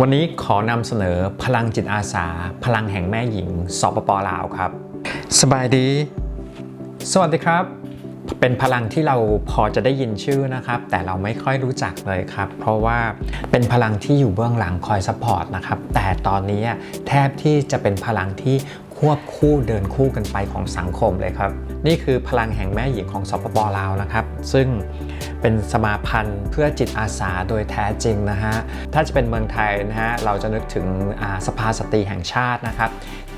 วันนี้ขอนำเสนอพลังจิตอาสา พลังแห่งแม่หญิงสปปลาวครับ สบายดี สวัสดีครับ เป็นพลังที่เราพอจะได้ยินชื่อนะครับ แต่เราไม่ค่อยรู้จักเลยครับ เพราะว่าเป็นพลังที่อยู่เบื้องหลังคอยซัพพอร์ตนะครับ แต่ตอนนี้แทบที่จะเป็นพลังที่ ควบคู่เดินคู่กันไปของสังคมเลยครับ นี่คือพลังแห่งแม่หญิงของสปปลาวนะครับ ซึ่งเป็นสมาพันธ์เพื่อจิตอาสาโดยแท้จริงนะฮะถ้าจะเป็นเมืองไทยนะฮะเราจะนึกถึงสภาสตรีแห่งชาตินะครับ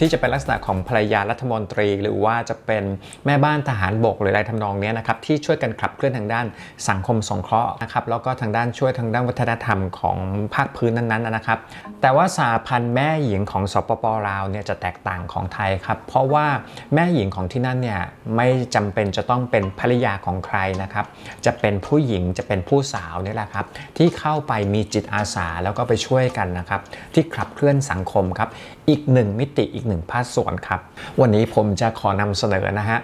ที่จะเป็นลักษณะของภรรยารัฐมนตรี หรือว่าจะเป็นแม่บ้านทหารบกหรืออะไรทำนองนี้นะครับที่ช่วยกันขับเคลื่อนทางด้านสังคมสงเคราะห์นะครับแล้วก็ทางด้านช่วยทางด้านวัฒนธรรมของภาคพื้นนั้นๆนะครับ แต่ว่าสาพันธ์แม่หญิงของสปปลาวเนี่ยจะแตกต่างของไทยครับเพราะว่าแม่หญิงของที่นั่นเนี่ยไม่จำเป็นจะต้องเป็นภรรยาของใครนะครับจะเป็นผู้หญิงจะเป็นผู้สาวนี่แหละครับที่เข้าไปมีจิตอาสาแล้วก็ไปช่วยกันนะครับที่ขับเคลื่อนสังคมครับอีกหนึ่งมิติอีกหนึ่งภาคส่วนครับ วันนี้ผมจะขอนำเสนอนะฮะ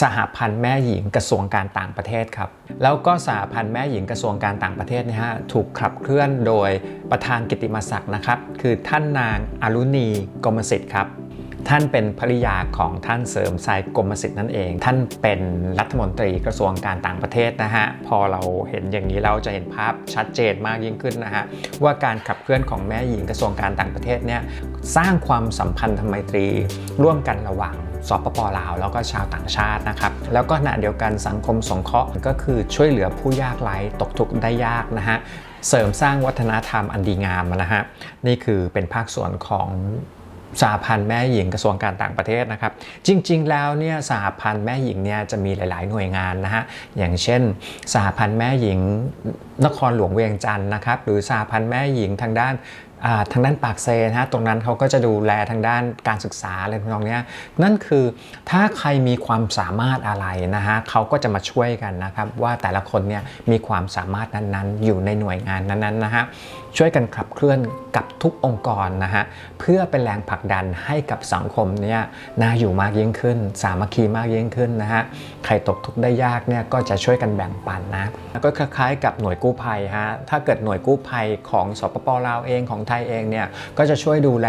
สหพันธ์แม่หญิงกระทรวงการต่างประเทศครับ แล้วก็สหพันธ์แม่หญิงกระทรวงการต่างประเทศนะฮะถูกขับเคลื่อนโดยประธานกิตติมศักดิ์นะครับ คือท่านนางอารุณีกรมสิทธิ์ครับ ท่านเป็นภริยาของท่านเสริมสายกรมสิทธิ์นั่นเอง ท่านเป็นรัฐมนตรีกระทรวงการต่างประเทศนะฮะ พอเราเห็นอย่างนี้เราจะเห็นภาพชัดเจนมากยิ่งขึ้นนะฮะ ว่าการขับเคลื่อนของแม่หญิงกระทรวงการต่างประเทศเนี่ยสร้างความสัมพันธไมตรี ร่วมกันระหว่างสปปลาว แล้วก็ชาวต่างชาตินะครับแล้วก็ขณะเดียวกันสังคมสงเคราะห์ก็คือช่วยเหลือผู้ยากไร้ตกทุกข์ได้ยากนะฮะเสริมสร้างวัฒนธรรมอันดีงามนะฮะนี่คือเป็นภาคส่วนของ สหพันธ์แม่หญิงกระทรวงการต่างประเทศนะครับ จริง ๆ แล้วเนี่ยสหพันธ์แม่หญิงเนี่ยจะมีหลาย ๆ หน่วยงานนะฮะอย่างเช่น สหพันธ์แม่หญิงนครหลวงเวียงจันทร์นะครับหรือสหพันธ์แม่หญิงทางด้าน ทางด้านปากเซนะฮะตรงนั้นเขาก็จะดูแลทางด้านการศึกษาอะไรทำนองนี้นั่นคือถ้าใครมีความสามารถอะไรนะฮะเขาก็จะมาช่วยกันนะครับว่าแต่ละคนเนี่ยมีความสามารถนั้นๆ อยู่ในหน่วยงานนั้นๆนะฮะช่วยกันขับเคลื่อนกับทุกองค์กรนะฮะเพื่อเป็นแรงผลักดันให้กับสังคมเนี่ยน่าอยู่มากยิ่งขึ้น สามัคคีมากยิ่งขึ้นนะฮะใครตกทุกข์ได้ยากเนี่ยก็จะช่วยกันแบ่งปันนะก็คล้ายๆ กับหน่วยกู้ภัยฮะถ้าเกิดหน่วยกู้ภัยของสปปลาวเองของไทยเองเนี่ยก็จะช่วยดูแล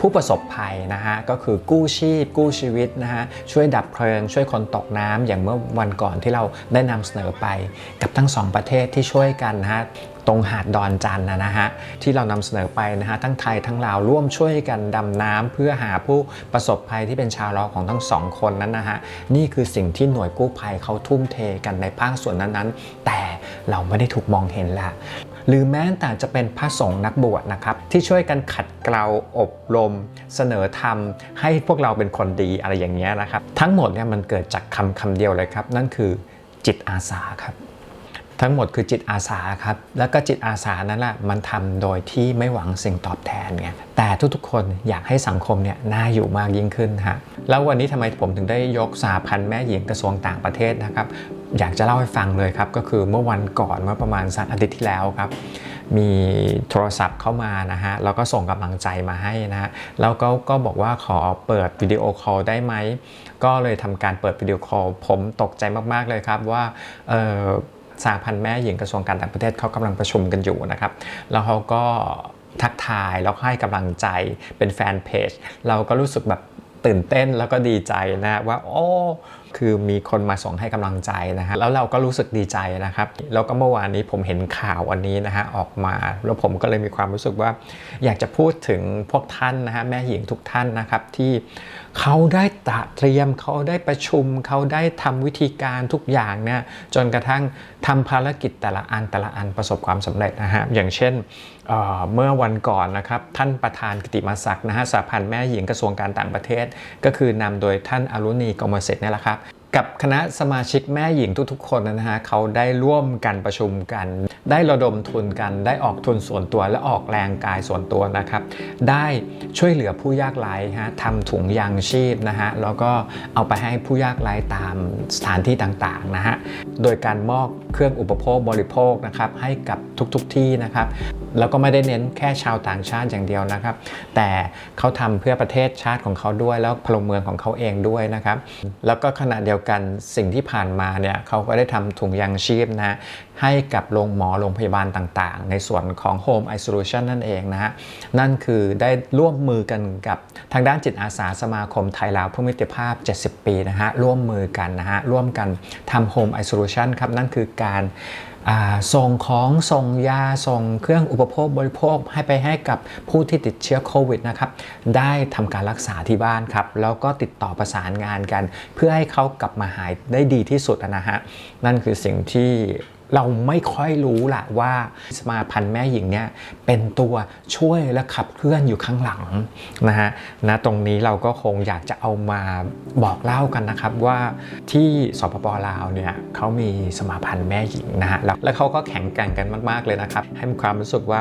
ผู้ประสบภัยนะฮะก็คือกู้ชีพ กู้ชีวิตนะฮะช่วยดับเพลิง ช่วยคนตกน้ำอย่างเมื่อวันก่อนที่เราได้นำเสนอไปกับทั้งสองประเทศที่ช่วยกันนะฮะตรงหาดดอนจันนะนะฮะที่เรานำเสนอไปนะฮะทั้งไทยทั้งลาวร่วมช่วยกันดำน้ำเพื่อหาผู้ประสบภัยที่เป็นชาวลาวของทั้งสองคนนั้นนะฮะนี่คือสิ่งที่หน่วยกู้ภัยเขาทุ่มเทกันในภาคส่วนนั้นๆ แต่เราไม่ได้ถูกมองเห็นละ หรือแม้แต่จะเป็นพระสงฆ์นักบวชนะครับ ที่ช่วยกันขัดเกลาอบรม เสนอธรรม ให้พวกเราเป็นคนดีอะไรอย่างเงี้ยนะครับ ทั้งหมดเนี่ยมันเกิดจากคำคำเดียวเลยครับ นั่นคือจิตอาสาครับ ทั้งหมดคือจิตอาสาครับ แล้วก็จิตอาสานั้นแหละมันทำโดยที่ไม่หวังสิ่งตอบแทนไงแต่ทุกๆ คนอยากให้สังคมเนี่ยน่าอยู่มากยิ่งขึ้นฮะแล้ววันนี้ทำไมผมถึงได้ยกสาพันธ์แม่หญิงกระทรวงต่างประเทศนะครับ อยากจะเล่าให้ฟังเลยครับ ก็คือเมื่อวันก่อนเมื่อประมาณสักอาทิตย์ที่แล้วครับ มีโทรศัพท์เข้ามานะฮะแล้วก็ส่งกำลังใจมาให้นะฮะแล้วก็ก็บอกว่าขอเปิดวิดีโอคอลได้ไหม ก็เลยทำการเปิดวิดีโอคอลผมตกใจมากๆเลยครับว่าเออสหพันธ์แม่หญิงกระทรวงการต่างประเทศเขากำลังประชุมกันอยู่นะครับ แล้วเขาก็ทักทายแล้วให้กำลังใจเป็นแฟนเพจเราก็รู้สึกแบบตื่นเต้นแล้วก็ดีใจนะว่าโอ้ คือมีคนมาส่งให้กำลังใจนะฮะแล้วเราก็รู้สึกดีใจนะครับ แล้วก็เมื่อวานนี้ผมเห็นข่าวอันนี้นะฮะออกมา แล้วผมก็เลยมีความรู้สึกว่า อยากจะพูดถึงพวกท่านนะฮะแม่หญิงทุกท่านนะครับที่เขาได้ตระเตรียมเขาได้ประชุมเขาได้ทำวิธีการทุกอย่างเนี่ยจนกระทั่งทำภารกิจแต่ละอันแต่ละอันประสบความสำเร็จนะฮะอย่างเช่นเเมื่อวันก่อนนะครับท่านประธานกิติมศักดิ์นะฮะสหพันธ์แม่หญิงกระทรวงการต่างประเทศ ก็คือนำโดยท่านอรุณีกมลเสร็จนี่แหละครับ กับคณะสมาชิกแม่หญิงทุกๆคนนะฮะเขาได้ร่วมกันประชุมกัน ได้ระดมทุนกัน ได้ออกทุนส่วนตัวและออกแรงกายส่วนตัวนะครับ ได้ช่วยเหลือผู้ยากไร้ฮะทำถุงยางชีพนะฮะแล้วก็เอาไปให้ผู้ยากไร้ตามสถานที่ต่างๆนะฮะโดยการมอบเครื่องอุปโภคบริโภคนะครับให้กับทุกๆที่นะครับแล้วก็ไม่ได้เน้นแค่ชาวต่างชาติอย่างเดียวนะครับ แต่เขาทำเพื่อประเทศชาติของเขาด้วย แล้วพลเมืองของเขาเองด้วยนะครับ แล้วก็ขณะเดียวกันสิ่งที่ผ่านมาเนี่ยเขาก็ได้ทำถุงยางชีพนะให้กับโรงหมอโรงพยาบาลต่างๆ ในส่วนของ Home Isolation นั่นเองนะฮะ นั่นคือได้ร่วมมือกันกับทางด้านจิตอาสาสมาคมไทยลาวผู้มิตรภาพ 70 ปีนะฮะ ร่วมมือกันนะฮะ ร่วมกันทำ Home Isolation ครับ นั่นคือการ ส่งของส่งยาส่งเครื่องอุปโภคบริโภคให้ไปให้กับผู้ที่ติดเชื้อโควิดนะครับได้ทำการรักษาที่บ้านครับแล้วก็ติดต่อประสานงานกัน เพื่อให้เขากลับมาหายได้ดีที่สุดนะฮะนั่นคือสิ่งที่เราไม่ค่อยรู้แหละว่าสมาพันธ์แม่หญิงเนี่ยเป็นตัวช่วยและขับเคลื่อนอยู่ข้างหลังนะฮะนะตรงนี้เราก็คงอยากจะเอามาบอกเล่ากันนะครับว่าที่สปปลาวเนี่ยเขามีสมาพันธ์แม่หญิงนะฮะแล้วแล้วเขาก็แข็งแกร่งกันมากๆเลยนะครับให้มีความรู้สึกว่า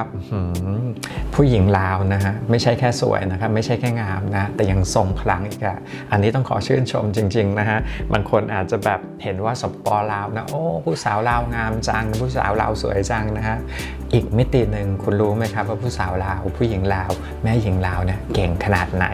ผู้หญิงลาวนะฮะไม่ใช่แค่สวยนะครับไม่ใช่แค่งามนะแต่ยังทรงพลังอีกอะอันนี้ต้องขอชื่นชมจริงๆนะฮะบางคนอาจจะแบบเห็นว่าสปปลาวนะโอ้ผู้สาวลาวงามจัง ผู้สาวลาวสวยจังนะฮะอีกมิติหนึ่งคุณรู้ไหมครับว่าผู้สาวลาว ผู้หญิงลาว แม่หญิงลาวเนี่ยเก่งขนาดไหน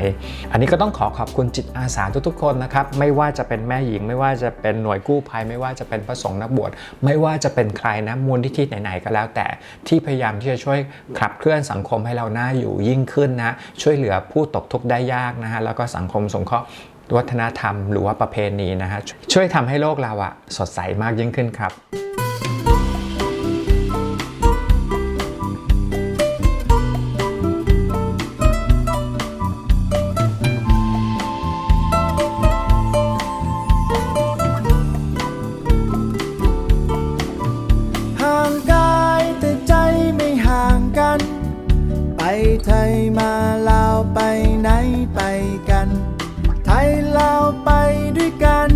อันนี้ก็ต้องขอขอบคุณจิตอาสาทุกๆคนนะครับไม่ว่าจะเป็นแม่หญิง ไม่ว่าจะเป็นหน่วยกู้ภัย ไม่ว่าจะเป็นพระสงฆ์นักบวชไม่ว่าจะเป็นใครนะมูลที่ที่ไหนๆก็แล้วแต่ที่พยายามที่จะช่วยขับเคลื่อนสังคมให้เราหน้าอยู่ยิ่งขึ้นนะช่วยเหลือผู้ตกทุกข์ได้ยากนะฮะแล้วก็สังคมสงเคราะห์วัฒนธรรมหรือว่าประเพณีนะฮะช่วยทำให้โลกเราอะสดใสมากยิ่งขึ้นครับ ไปไทยมาลาวไปไหนไปกัน ไทยลาวไปด้วยกัน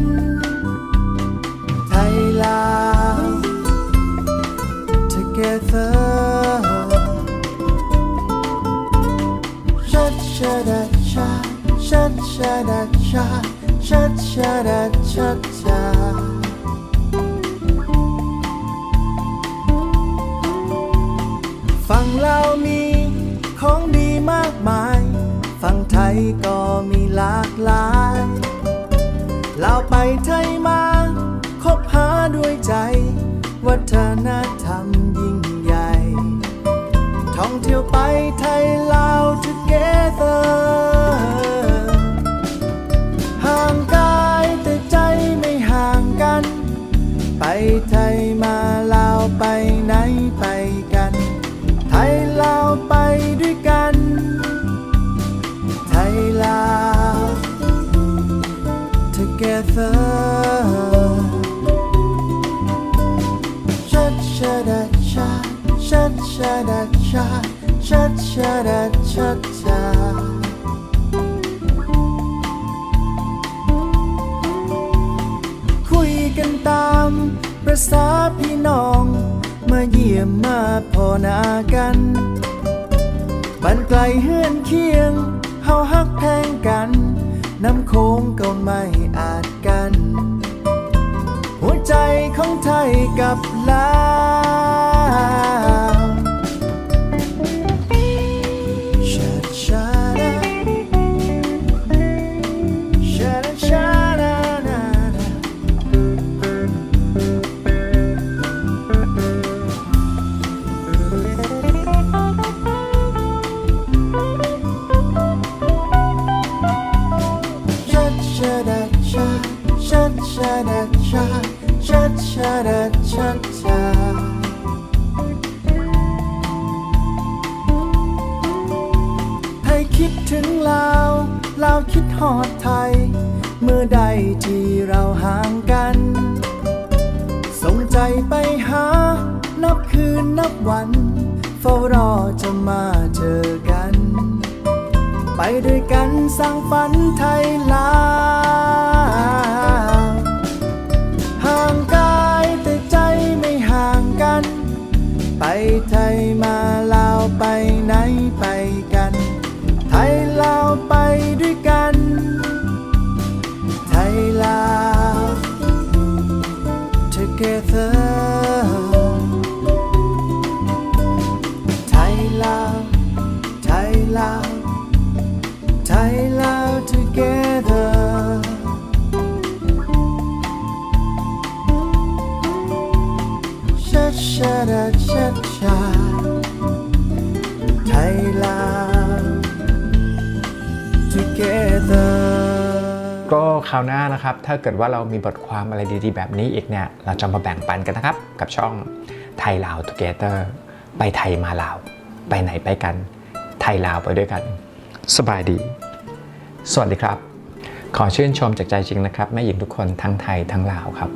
ไทยลาว together ชัดชาดาชาชัดชา ก็มีหลากหลายลาวไปไทยมาคบหาด้วยใจ วัฒนธรรมยิ่งใหญ่ ท่องเที่ยวไปไทยลา ประสาพี่น้อง มาเยี่ยมมาพอนากันบันไกลเฮือนเคียง เฮาฮักแพงกัน น้ำโค้งก็ไม่อาจกัน หัวใจของไทยกับลาว งกัน ส่งใจไปหา นับคืนนับวัน เฝ้ารอจะมาเจอกัน ไปด้วยกันสร้างฝันไทยลาห่างกายแต่ใจไม่ห่างกัน ไปไทย ราวหน้านะครับ ถ้าเกิดว่าเรามีบทความอะไรดีๆ แบบนี้อีกเนี่ย เราจะมาแบ่งปันกันนะครับ กับช่องไทยลาวทูเกเตอร์ไปไทยมาลาว ไปไหนไปกัน ไทยลาวไปด้วยกัน สบายดี สวัสดีครับ ขอชื่นชมจากใจจริงนะครับแม่หญิงทุกคนทั้งไทยทั้งลาวครับ